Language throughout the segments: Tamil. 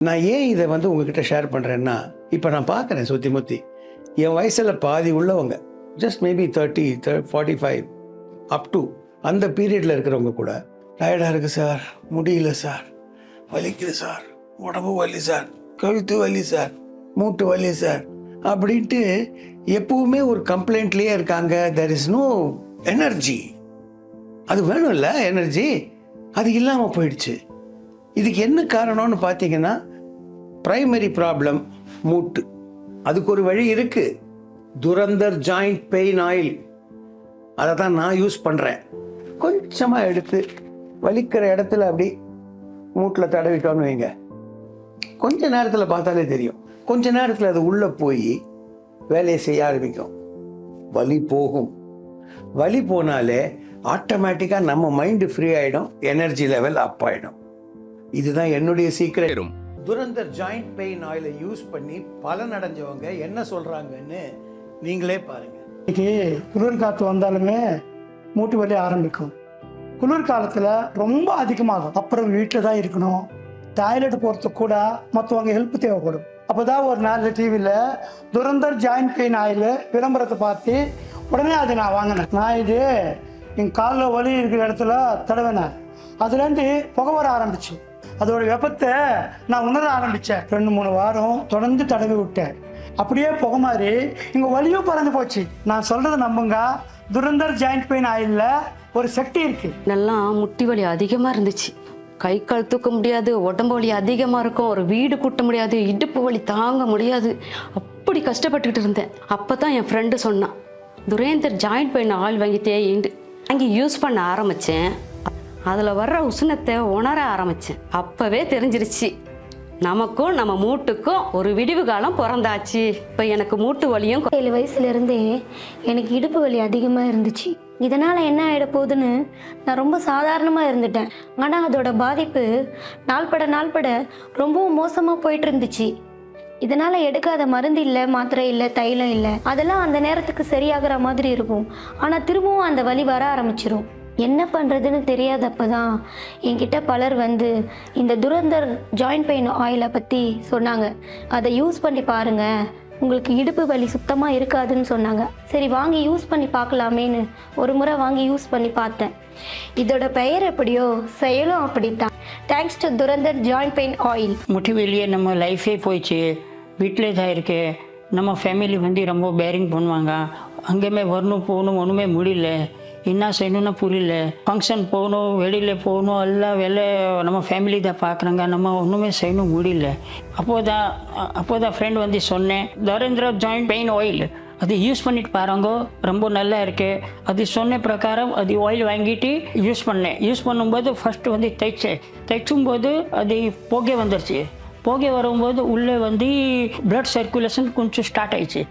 நான் ஏன் இதை வந்து உங்ககிட்ட ஷேர் பண்ணுறேன்னா இப்போ நான் பார்க்குறேன் சுற்றி முத்தி என் வயசில் பாதி உள்ளவங்க just maybe thirty forty five up to அந்த பீரியடில் இருக்கிறவங்க கூட டயர்டாக இருக்குது சார் முடியல சார் வலிக்குது சார் உடம்பு வலி சார் கழுத்து வலி சார் மூட்டு வலி சார் அப்படின்ட்டு எப்பவுமே ஒரு கம்ப்ளைண்ட்லேயே இருக்காங்க. தெர் இஸ் நோ எனர்ஜி அது வேணும்ல எனர்ஜி அது இல்லாமல் போயிடுச்சு. இதுக்கு என்ன காரணம்னு பார்த்தீங்கன்னா பிரைமரி ப்ராப்ளம் மூட்டு அதுக்கு ஒரு வழி இருக்குது துரந்தர் ஜாயிண்ட் பெயின் ஆயில் அதை தான் நான் யூஸ் பண்ணுறேன் கொஞ்சமாக எடுத்து வலிக்கிற இடத்துல அப்படி மூட்டில் தடவிட்டோன்னு வைங்க. கொஞ்ச நேரத்தில் பார்த்தாலே தெரியும். கொஞ்ச நேரத்தில் அது உள்ளே போய் வேலையை செய்ய ஆரம்பிக்கும். வலி போகும். வலி போனாலே ஆட்டோமேட்டிக்காக நம்ம மைண்டு ஃப்ரீ ஆகிடும் எனர்ஜி லெவல் அப் ஆகிடும் இதுதான் என்னுடைய சீக்கிரம் துரந்தர் ஜாயிண்ட் பெயின் ஆயிலை யூஸ் பண்ணி பலன் அடைஞ்சவங்க என்ன சொல்கிறாங்கன்னு நீங்களே பாருங்கள் இன்னைக்கு குளிர் காற்று வந்தாலுமே மூட்டு வலி ஆரம்பிக்கும். குளிர் காலத்தில் ரொம்ப அதிகமாகும். அப்புறம் வீட்டில் தான் இருக்கணும். டாய்லெட் போகிறதுக்கு கூட மற்றவங்க ஹெல்ப் தேவைப்படும். அப்போ தான் ஒரு நாள் டிவியில் துரந்தர் ஜாயிண்ட் பெயின் ஆயில் விளம்பரத்தை பார்த்து உடனே அதை நான் வாங்கினேன். நான் இது என் காலில் வலி இருக்கிற இடத்துல தடவினேன். அதுலேருந்து புகை வர ஆரம்பிச்சு. அதோட வெப்பத்தை நான் உணர ஆரம்பித்தேன் ரெண்டு மூணு வாரம் தொடர்ந்து தடவி விட்டேன். அப்படியே புக மாதிரி இங்கே வலியும் பறந்து போச்சு. நான் சொல்கிறத நம்புங்க. துரந்தர் ஜாயிண்ட் பெயின் ஆயிலில் ஒரு சக்தி இருக்குது நல்லா முட்டி வலி அதிகமாக இருந்துச்சு. கை கால் தூக்க முடியாது உடம்பு வலி அதிகமாக இருக்கும் ஒரு வீடு கூட்ட முடியாது இடுப்பு வலி தாங்க முடியாது. அப்படி கஷ்டப்பட்டுக்கிட்டு இருந்தேன். அப்போ தான் என் ஃப்ரெண்டு சொன்னான் துரேந்தர் ஜாயிண்ட் பெயின் ஆயில் வாங்கிட்டே இண்டு அங்கே யூஸ் பண்ண ஆரம்பித்தேன் அதில் வர்ற உஷ்ணத்தை உணர ஆரம்பித்தேன் அப்போவே தெரிஞ்சிருச்சு. நமக்கும் நம்ம மூட்டுக்கும் ஒரு விடிவு காலம் பிறந்தாச்சு. இப்போ எனக்கு மூட்டு வலியும் ஏழு வயசுலேருந்தே எனக்கு இடுப்பு வலி அதிகமாக இருந்துச்சு. இதனால் என்ன ஆகிட போகுதுன்னு நான் ரொம்ப சாதாரணமாக இருந்துட்டேன். ஆனால் அதோட பாதிப்பு நாள்பட நாள்பட ரொம்பவும் மோசமாக போயிட்டு இருந்துச்சு இதனால் எடுக்காத மருந்து இல்லை மாத்திரை இல்லை தைலம் இல்லை. அதெல்லாம் அந்த நேரத்துக்கு சரியாகிற மாதிரி இருக்கும். ஆனால் திரும்பவும் அந்த வலி வர ஆரம்பிச்சிடும் என்ன பண்ணுறதுன்னு தெரியாதப்ப தான் என்கிட்ட பலர் வந்து இந்த துரந்தர் ஜாயிண்ட் பெயின் ஆயிலை பற்றி சொன்னாங்க. அதை யூஸ் பண்ணி பாருங்கள் உங்களுக்கு இடுப்பு வலி சுத்தமாக இருக்காதுன்னு சொன்னாங்க. சரி வாங்கி யூஸ் பண்ணி பார்க்கலாமேன்னு ஒரு முறை வாங்கி யூஸ் பண்ணி பார்த்தேன். இதோட பெயர் எப்படியோ செயலும் அப்படித்தான். Thanks to Dhurandhar joint pain oil முட்டி வெளியே நம்ம லைஃபே போயிடுச்சு. வீட்டிலே தான் இருக்கு. நம்ம ஃபேமிலி வந்து ரொம்ப பேரிங் பண்ணுவாங்க. அங்கேயுமே வரணும் போகணும் ஒன்றுமே முடியல. என்ன செய்யணும்னு புரியல. ஃபங்க்ஷன் போகணும் வெளியில் போகணும் எல்லாம் வேலை நம்ம ஃபேமிலி தான் பார்க்குறாங்க. நம்ம ஒன்றுமே செய்யணும் முடியல. அப்போது தான் அப்போது தான் ஃப்ரெண்ட் வந்து சொன்னேன் தரேந்திர ஜாயிண்ட் பெயின் ஆயில் அது யூஸ் பண்ணிட்டு பாருங்க ரொம்ப நல்லா இருக்கு. அது சொன்ன பிரகாரம் அது ஆயில் வாங்கிட்டு யூஸ் பண்ணேன். யூஸ் பண்ணும்போது ஃபஸ்ட்டு வந்து தைச்சேன். தைச்சும்போது அது போகே வந்துருச்சு. போக வரும்போது உள்ளே வந்து பிளட் சர்க்குலேஷன் கொஞ்சம் ஸ்டார்ட் ஆயிடுச்சு.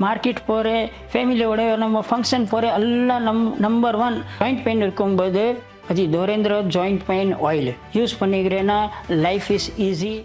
மார்க்கெட் போகிறேன் ஃபேமிலியோட நம்ம ஃபங்க்ஷன் போகிறேன் எல்லாம் நம் நம்பர் ஒன் ஜாயிண்ட் பெயின் இருக்கும்போது அது Dhurandhar joint pain oil use பண்ணிக்கிறேன்னா life is easy